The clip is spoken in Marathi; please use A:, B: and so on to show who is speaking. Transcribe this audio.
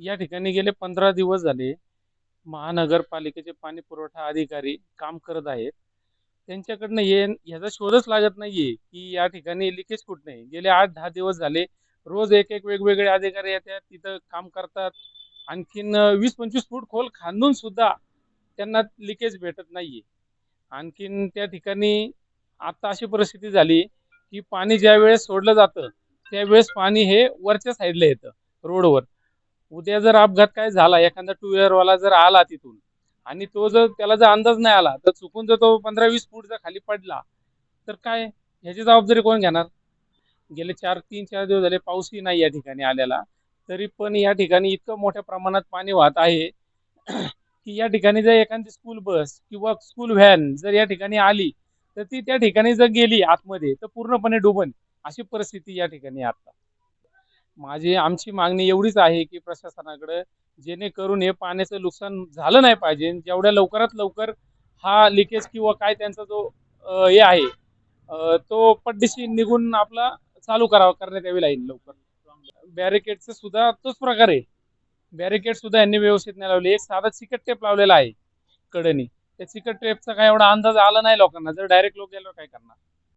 A: या ठिकाणी गेले पंधरा दिवस झाले. महानगरपालिकेचे पाणी पुरवठा अधिकारी काम करत आहेत. त्यांच्याकडनं ये ह्याचा शोधच लागत नाहीये की या ठिकाणी लिकेज कुठं नाही. गेले आठ दहा दिवस झाले. रोज एक एक वेगवेगळे अधिकारी येतात तिथं काम करतात. आणखीन वीस पंचवीस फूट खोल खांदून सुद्धा त्यांना लिकेज भेटत नाहीये. आणखीन त्या ठिकाणी आता अशी परिस्थिती झाली की पाणी ज्या वेळेस सोडलं जातं त्यावेळेस पाणी हे वरच्या साईडला येतं रोडवर उद्या जर अपघात काय झाला एखादा टू व्हीलरवाला जर आला तिथून आणि तो जर त्याला जर अंदाज नाही आला तर चुकून जर तो पंधरा वीस फूट जर खाली पडला तर काय? ह्याची जबाबदारी कोण घेणार? गेले चार तीन चार दिवस झाले पाऊसही नाही या ठिकाणी आलेला. तरी पण या ठिकाणी इतकं मोठ्या प्रमाणात पाणी वाहत आहे की या ठिकाणी जर एखादी स्कूल बस किंवा स्कूल व्हॅन जर या ठिकाणी आली तर ती त्या ठिकाणी जर गेली आतमध्ये तर पूर्णपणे डुबन अशी परिस्थिती या ठिकाणी आता. माझी आमची मागणी एवढीच आहे की प्रशासनाकडे जेणेकरून हे पाण्याचं नुकसान झालं नाही पाहिजे. जेवढ्या लवकरात लवकर हा लिकेज किंवा काय त्यांचा जो हे आहे तो पड्डीशी निघून आपला चालू करावा करण्यात यावी लागेल लवकर. बॅरिकेडचं सुद्धा तोच प्रकार आहे. बॅरिकेड सुद्धा यांनी व्यवस्थित नाही लावले. एक साधा चिकट टेप लावलेला आहे कडनी. त्या चिकट टेपचा काय एवढा अंदाज आला नाही लोकांना. जर डायरेक्ट लोक गेल्यावर काय करणार?